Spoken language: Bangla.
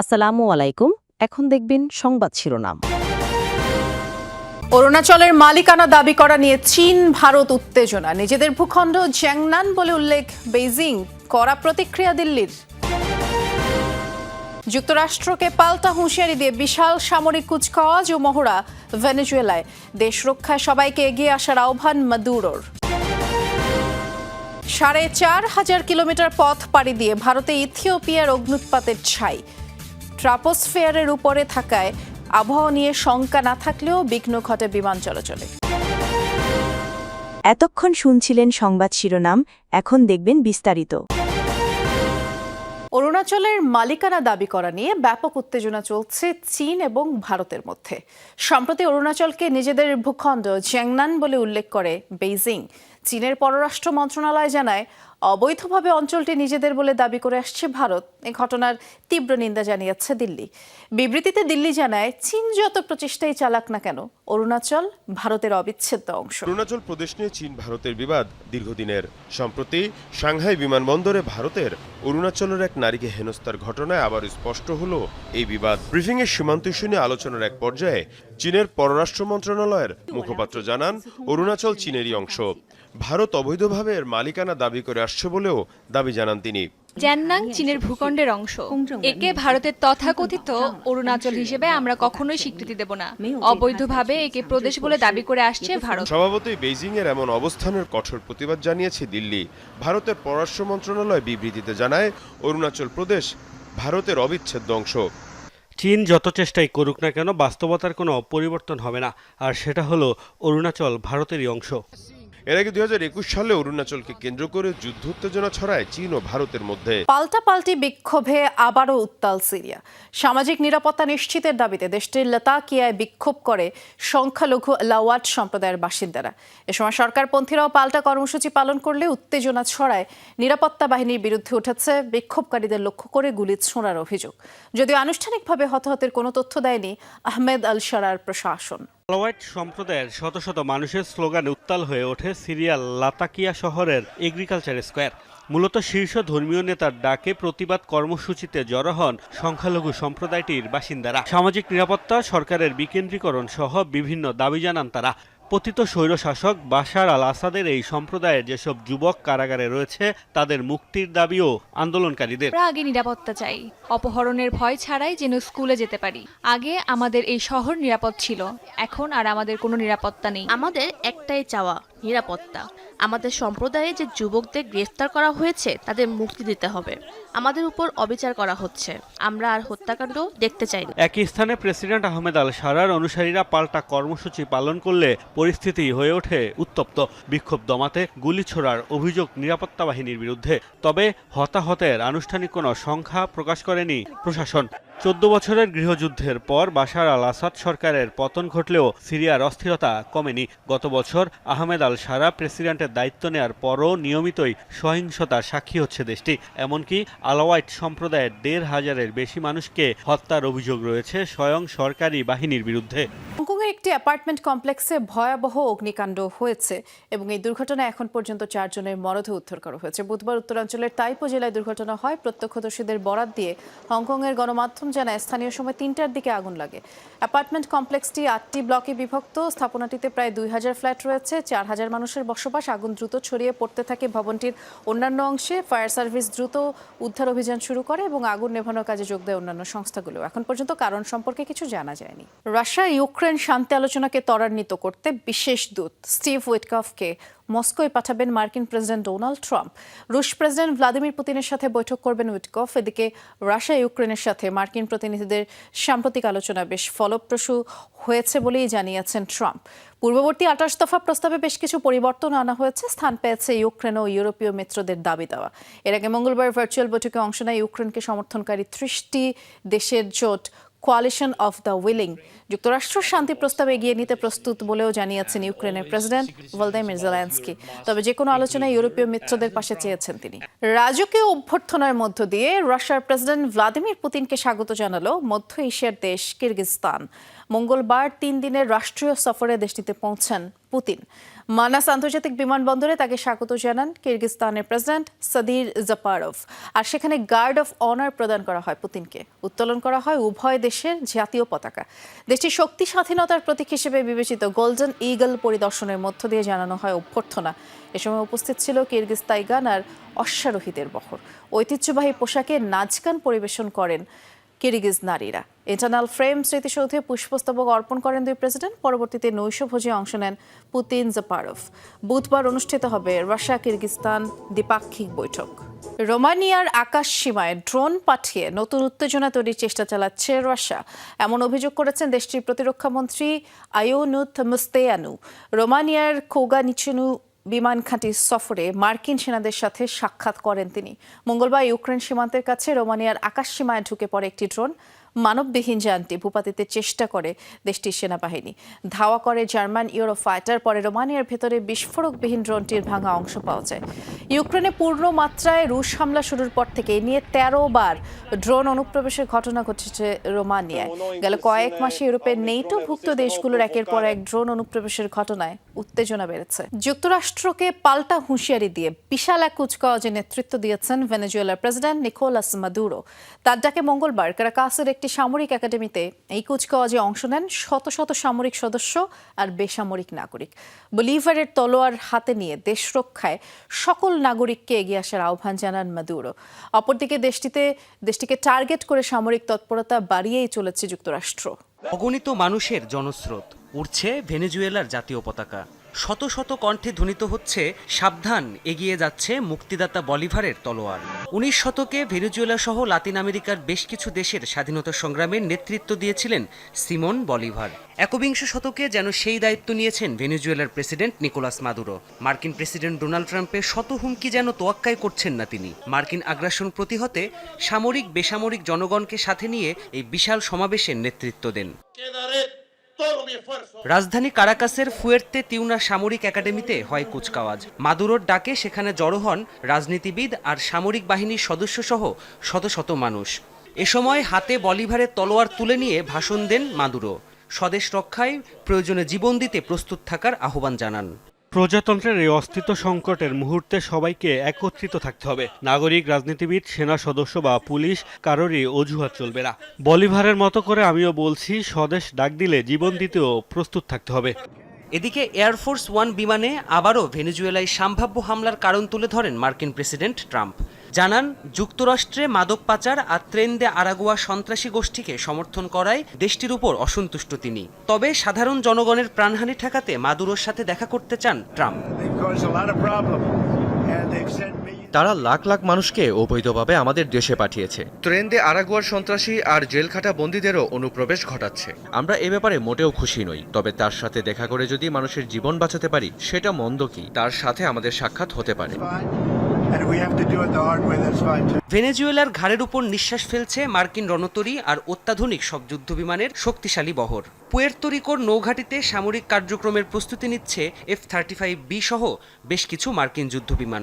আসসালামু আলাইকুম। এখন দেখবেন সংবাদ শিরোনাম। অরুণাচলের মালিকানা দাবি করা নিয়ে চীন, ভারত উত্তেজনা। নিজেদের ভূখণ্ড জ্যাংনান বলে উল্লেখ বেইজিং। করা প্রতিক্রিয়া দিল্লির। যুক্তরাষ্ট্রকে পাল্টা হুঁশিয়ারি দিয়ে বিশাল সামরিক কুচকাওয়াজ ও মহড়া ভেনেজুয়েলায়। দেশ রক্ষায় সবাইকে এগিয়ে আসার আহ্বান মাদুরোর। সাড়ে চার হাজার কিলোমিটার পথ পাড়ি দিয়ে ভারতে ইথিওপিয়ার অগ্নুৎপাতের ছাই। ট্রাপোস্ফেয়ারের উপরে থাকায় আবহাওয়া নিয়ে শঙ্কা না থাকলেও বিঘ্ন ঘটে বিমান চলাচলে। এতক্ষণ শুনছিলেন সংবাদ শিরোনাম এখন দেখবেন বিস্তারিত। অরুণাচলের মালিকানা দাবি করা নিয়ে ব্যাপক উত্তেজনা চলছে চীন এবং ভারতের মধ্যে। সম্প্রতি অরুণাচলকে নিজেদের ভূখণ্ড জ্যাংনান বলে উল্লেখ করে বেইজিং। চীনের পররাষ্ট্র মন্ত্রণালয় জানায়, অবৈধভাবে অঞ্চলটি নিজেদের বলে দাবি করে আসছে ভারত। এ ঘটনার তীব্র নিন্দা জানিয়েছে দিল্লি। বিবৃতিতে দিল্লি জানায়, চীন যত প্রচেষ্টাই চালাক না কেন, অরুণাচল ভারতের অবিচ্ছেদ্য অংশ। অরুণাচল প্রদেশ নিয়ে চীন ভারতের বিবাদ দীর্ঘদিনের। সম্প্রতি সাংহাই বিমানবন্দরে ভারতের অরুণাচলের এক নারীকে হেনস্থার ঘটনায় আবার স্পষ্ট হলো এই বিবাদ। ব্রিফিংয়ে সীমান্ত নিয়ে আলোচনার এক পর্যায়ে চীনের পররাষ্ট্র মন্ত্রণালয়ের মুখপাত্র জানান, অরুণাচল চীনেরই অংশ। ভারত অবৈধভাবে এর মালিকানা দাবি করে আসছে বলেও দাবি জানান তিনি। জ্যাননাং চীনের ভূখণ্ডের অংশ। একে ভারতের তথাকথিত অরুণাচল হিসেবে আমরা কখনোই স্বীকৃতি দেব না। অবৈধভাবে একে প্রদেশ বলে দাবি করে আসছে ভারত। স্বভাবতই বেইজিং এর এমন অবস্থানের কঠোর প্রতিবাদ জানিয়েছে দিল্লি। ভারতের পররাষ্ট্র মন্ত্রণালয় বিবৃতিতে জানায় অরুণাচল প্রদেশ ভারতের অবিচ্ছেদ্য অংশ। চীন যত চেষ্টাই করুক না কেন বাস্তবতার কোনো পরিবর্তন হবে না। আর সেটা হলো অরুণাচল ভারতেরই অংশ। এর আগে দুই সালে অরুণাচলকে কেন্দ্র করে যুদ্ধ উত্তেজনা ছড়ায় চীন ও ভারতের মধ্যে পাল্টাপাল্টি বিক্ষোভে আবারও উত্তাল সিরিয়া। সামাজিক নিরাপত্তা নিশ্চিতের দাবিতে দেশটির লতাকিয়ায় বিক্ষোভ করে সংখ্যালঘু লাওয়াট সম্প্রদায়ের বাসিন্দারা। এ সময় সরকারপন্থীরাও পাল্টা কর্মসূচি পালন করলে উত্তেজনা ছড়ায়। নিরাপত্তা বাহিনীর বিরুদ্ধে উঠেছে বিক্ষোভকারীদের লক্ষ্য করে গুলি ছোঁড়ার অভিযোগ। যদিও আনুষ্ঠানিকভাবে হতাহতের কোনো তথ্য দেয়নি আহমেদ আল সারার প্রশাসন। আলাওয়াইট সম্প্রদায়ের শত শত মানুষের স্লোগানে উত্তাল হয়ে ওঠে সিরিয়াল লাতাকিয়া শহরের এগ্রিকালচার স্কোয়ার। মূলত শীর্ষ ধর্মীয় নেতার ডাকে প্রতিবাদ কর্মসূচিতে জড়ো হন সংখ্যালঘু সম্প্রদায়টির বাসিন্দারা। সামাজিক নিরাপত্তা, সরকারের বিকেন্দ্রীকরণ সহ বিভিন্ন দাবি জানান তারা। পতিত স্বৈরশাসক বাশার আল আসাদের এই সম্প্রদায়ের যেসব যুবক কারাগারে রয়েছে তাদের মুক্তির দাবিও আন্দোলনকারীদের। আগে নিরাপত্তা চাই। অপহরণের ভয় ছাড়াই যেন স্কুলে যেতে পারি। আগে আমাদের এই শহর নিরাপদ ছিল। এখন আর আমাদের কোনো নিরাপত্তা নেই। আমাদের একটাই চাওয়া নিরাপত্তা। আমাদের সম্প্রদায়ে যে যুবকদের গ্রেফতার করা হয়েছে, তাদের মুক্তি দিতে হবে। আমাদের উপর অবিচার করা হচ্ছে। আমরা আর হত্যাকাণ্ড দেখতে চাই না। একই স্থানে প্রেসিডেন্ট আহমেদ আল সারার অনুসারীরা পাল্টা কর্মসূচি পালন করলে পরিস্থিতি হয়ে ওঠে উত্তপ্ত। বিক্ষোভ দমাতে গুলি ছোড়ার অভিযোগ নিরাপত্তা বাহিনীর বিরুদ্ধে। তবে হতাহতের আনুষ্ঠানিক কোনো সংখ্যা প্রকাশ করেনি প্রশাসন। চোদ্দ বছরের গৃহযুদ্ধের পর বাশার আল আসাদ সরকারের পতন ঘটলেও সিরিয়ার অস্থিরতা কমেনি। গত বছর আহমেদ আল সারা প্রেসিডেন্টের দায়িত্ব নেয়ার পরও নিয়মিতই সহিংসতার সাক্ষী হচ্ছে দেশটি। এমনকি আলাওয়াইট সম্প্রদায়ের দেড় হাজারের বেশি মানুষকে হত্যার অভিযোগ রয়েছে স্বয়ং সরকারি বাহিনীর বিরুদ্ধে। একটি অ্যাপার্টমেন্ট কমপ্লেক্সে ভয়াবহ অগ্নিকাণ্ড হয়েছে এবং এই দুর্ঘটনায় এখন পর্যন্ত চারজনের মরদেহ উদ্ধার করা হয়েছে। বুধবার উত্তরাঞ্চলের তাইপো জেলায় দুর্ঘটনা হয়। প্রত্যক্ষদর্শীদের বরাত দিয়ে হংকংয়ের গণমাধ্যম জানায়, স্থানীয় সময় তিনটার দিকে আগুন লাগে। অ্যাপার্টমেন্ট কমপ্লেক্সটি আটটি ব্লকে বিভক্ত। স্থাপনাটিতে প্রায় দুই হাজার ফ্ল্যাট রয়েছে। চার হাজার মানুষের বসবাস। আগুন দ্রুত ছড়িয়ে পড়তে থাকে ভবনটির অন্যান্য অংশে। ফায়ার সার্ভিস দ্রুত উদ্ধার অভিযান শুরু করে এবং আগুন নেভানোর কাজে যোগ দেয় অন্যান্য সংস্থাগুলো। এখন পর্যন্ত কারণ সম্পর্কে কিছু জানা যায়নি। রাশিয়া ইউক্রেন শান্তি আলোচনাকে ত্বরান্বিত করতে বিশেষ দূত স্টিভ উইটকফকে মস্কোয় পাঠাবেন মার্কিন প্রেসিডেন্ট ডোনাল্ড ট্রাম্প। রুশ প্রেসিডেন্ট ভ্লাদিমির পুতিনের সাথে বৈঠক করবেন উইটকফ। এদিকে রাশিয়া, ইউক্রেনের সাথে মার্কিন প্রতিনিধিদের সাম্প্রতিক আলোচনা বেশ ফলপ্রসূ হয়েছে বলেই জানিয়েছেন ট্রাম্প। পূর্ববর্তী আঠাশ দফা প্রস্তাবে বেশ কিছু পরিবর্তন আনা হয়েছে, স্থান পেয়েছে ইউক্রেন ও ইউরোপীয় মিত্রদের দাবি দেওয়া। এর আগে মঙ্গলবার ভার্চুয়াল বৈঠকে অংশ নেয় ইউক্রেনকে সমর্থনকারী ত্রিশটি দেশের জোট কোয়ালিশন অফ দ্য উইলিং যুক্তরাষ্ট্র শান্তি প্রস্তাব এগিয়ে নিতে প্রস্তুত বলেও জানিয়েছেন ইউক্রেনের প্রেসিডেন্ট ভলদাইমির জেলেন্সকি। তবে যে কোনো আলোচনায় ইউরোপীয় মিত্রদের পাশে চেয়েছেন তিনি। রাজকীয় অভ্যর্থনার মধ্য দিয়ে রাশিয়ার প্রেসিডেন্ট ভ্লাদিমির পুতিনকে স্বাগত জানালো মধ্য এশিয়ার দেশ কিরগিজস্তান। মঙ্গলবার তিন দিনের রাষ্ট্রীয় সফরে দেশটিতে পৌঁছান পুতিন। মানাস আন্তর্জাতিক বিমানবন্দরে তাকে স্বাগত জানান কিরগিজস্তানের প্রেসিডেন্ট সাদির জাপারভ। আর সেখানে গার্ড অফ অনার প্রদান করা হয় পুতিনকে। উত্তোলন করা হয় উভয় দেশের জাতীয় পতাকা। দেশটির শক্তি স্বাধীনতার প্রতীক হিসেবে বিবেচিত গোল্ডেন ইগল পরিদর্শনের মধ্য দিয়ে জানানো হয় অভ্যর্থনা। এ সময় উপস্থিত ছিল কিরগিজ তাইগান আর অশ্বারোহীদের বহর। ঐতিহ্যবাহী পোশাকে নাচগান পরিবেশন করেন কিরগিজ নারীরা ইন্টারনাল ফ্রেম স্মৃতিসৌধে পুষ্পস্তবক অর্পণ করেন দুই প্রেসিডেন্ট পরবর্তীতে নৈশভোজে অংশ নেন পুতিন জাপারভ। বুধবার অনুষ্ঠিত হবে রাশিয়া কিরগিস্তান দ্বিপাক্ষিক বৈঠক। রোমানিয়ার আকাশ সীমায় ড্রোন পাঠিয়ে নতুন উত্তেজনা তৈরির চেষ্টা চালাচ্ছে রাশিয়া। এমন অভিযোগ করেছেন দেশটির প্রতিরক্ষা মন্ত্রী আয়োনুথ মুস্তেয়ানু। রোমানিয়ার কোগানিচেনু বিমান ঘাঁটি সফরে মার্কিন সেনাদের সাথে সাক্ষাৎ করেন তিনি। মঙ্গলবার ইউক্রেন সীমান্তের কাছে রোমানিয়ার আকাশ সীমায় ঢুকে পড়ে একটি ড্রোন মানববিহীন যানটি ভূপাতিতে চেষ্টা করে দেশটির সেনাবাহিনী। ধাওয়া করে জার্মান ইউরো ফাইটার পরে রোমানিয়ার ভেতরে বিস্ফোরকবিহীন ড্রোনটির ভাঙা অংশ পাওয়া যায়। ইউক্রেনে পূর্ণ মাত্রায় রুশ হামলা শুরুর পর থেকে এ নিয়ে তেরো বার ড্রোন অনুপ্রবেশের ঘটনা ঘটেছে রোমানিয়ায়। গেল কয়েক মাসে ইউরোপের নেটো ভুক্ত দেশগুলোর একের পর এক ড্রোন অনুপ্রবেশের ঘটনায় উত্তেজনা বেড়েছে। যুক্তরাষ্ট্রকে পাল্টা হুঁশিয়ারি দিয়ে বিশাল এক কুচকাওয়াজে নেতৃত্ব দিয়েছেন ভেনেজুয়েলার প্রেসিডেন্ট নিকোলাস মাদুরো। তার ডাকে মঙ্গলবার কারাকাসের একটি সামরিক একাডেমিতে এই কুচকাওয়াজে অংশ নেন শত শত সামরিক সদস্য আর বেসামরিক নাগরিক। বলিভারের তলোয়ার হাতে নিয়ে দেশ রক্ষায় সকল নাগরিককে এগিয়ে আসার আহ্বান জানান মাদুরো। অপরদিকে দেশটিতে, দেশটিকে টার্গেট করে সামরিক তৎপরতা বাড়িয়েই চলেছে যুক্তরাষ্ট্র। অগণিত মানুষের জনস্রোত। উড়ছে ভেনেজুয়েলার জাতীয় পতাকা। শত শত কণ্ঠে ধ্বনিত হচ্ছে, সাবধান, এগিয়ে যাচ্ছে মুক্তিদাতা বলিভারের তলোয়ার। উনিশ শতকে ভেনেজুয়েলা সহ লাতিন আমেরিকার বেশ কিছু দেশের স্বাধীনতা সংগ্রামের নেতৃত্ব দিয়েছিলেন সিমন বলিভার। একবিংশ শতকে যেন সেই দায়িত্ব নিয়েছেন ভেনেজুয়েলার প্রেসিডেন্ট নিকোলাস মাদুরো। মার্কিন প্রেসিডেন্ট ডোনাল্ড ট্রাম্পের শত হুমকি যেন তোয়াক্কাই করছেন না তিনি। মার্কিন আগ্রাসন প্রতিহতে সামরিক বেসামরিক জনগণকে সাথে নিয়ে এই বিশাল সমাবেশের নেতৃত্ব দেন। রাজধানী কারাকাসের ফুয়ের্তে তিউনা সামরিক একাডেমিতে হয় কুচকাওয়াজ। মাদুরোর ডাকে সেখানে জড়ো হন রাজনীতিবিদ আর সামরিক বাহিনীর সদস্য সহ শত শত মানুষ। এ সময় হাতে বলিভারের তলোয়ার তুলে নিয়ে ভাষণ দেন মাদুরো। স্বদেশ রক্ষায় প্রয়োজনে জীবন দিতে প্রস্তুত থাকার আহ্বান জানান। প্রজাতন্ত্রের এই অস্তিত্ব সংকটের মুহূর্তে সবাইকে একত্রিত থাকতে হবে। নাগরিক, রাজনীতিবিদ, সেনা সদস্য বা পুলিশ, কারোরই অজুহাত চলবে না। বলিভারের মতো করে আমিও বলছি, স্বদেশ ডাক দিলে জীবন দিতেও প্রস্তুত থাকতে হবে। এদিকে এয়ারফোর্স ওয়ান বিমানে আবারও ভেনেজুয়েলায় সম্ভাব্য হামলার কারণ তুলে ধরেন মার্কিন প্রেসিডেন্ট ট্রাম্প। জানান যুক্তরাষ্ট্রে মাদক পাচার আর ট্রেন দে আরাগুয়া সন্ত্রাসী গোষ্ঠীকে সমর্থন করায় দেশটির উপর অসন্তুষ্ট তিনি। তবে সাধারণ জনগণের প্রাণহানি ঠেকাতে মাদুরোর সাথে দেখা করতে চান ট্রাম্প। তারা লাখ লাখ মানুষকে অবৈধভাবে আমাদের দেশে পাঠিয়েছে। ট্রেন দিয়ে আরাগুয়ার সন্ত্রাসী আর জেলখাটা বন্দীদেরও অনুপ্রবেশ ঘটাচ্ছে। আমরা এ ব্যাপারে মোটেও খুশি নই তবে তার সাথে দেখা করে যদি মানুষের জীবন বাঁচাতে পারি সেটা মন্দ কি? তার সাথে আমাদের সাক্ষাৎ হতে পারে। ভেনেজুয়েলার ঘাড়ের উপর নিঃশ্বাস ফেলছে মার্কিন রণতরী আর অত্যাধুনিক সব যুদ্ধবিমানের শক্তিশালী বহর। পুয়ের্তরিকোর নৌঘাটিতে সামরিক কার্যক্রমের প্রস্তুতি নিচ্ছে এফ থার্টি ফাইভ বি সহ বেশ কিছু মার্কিন যুদ্ধবিমান।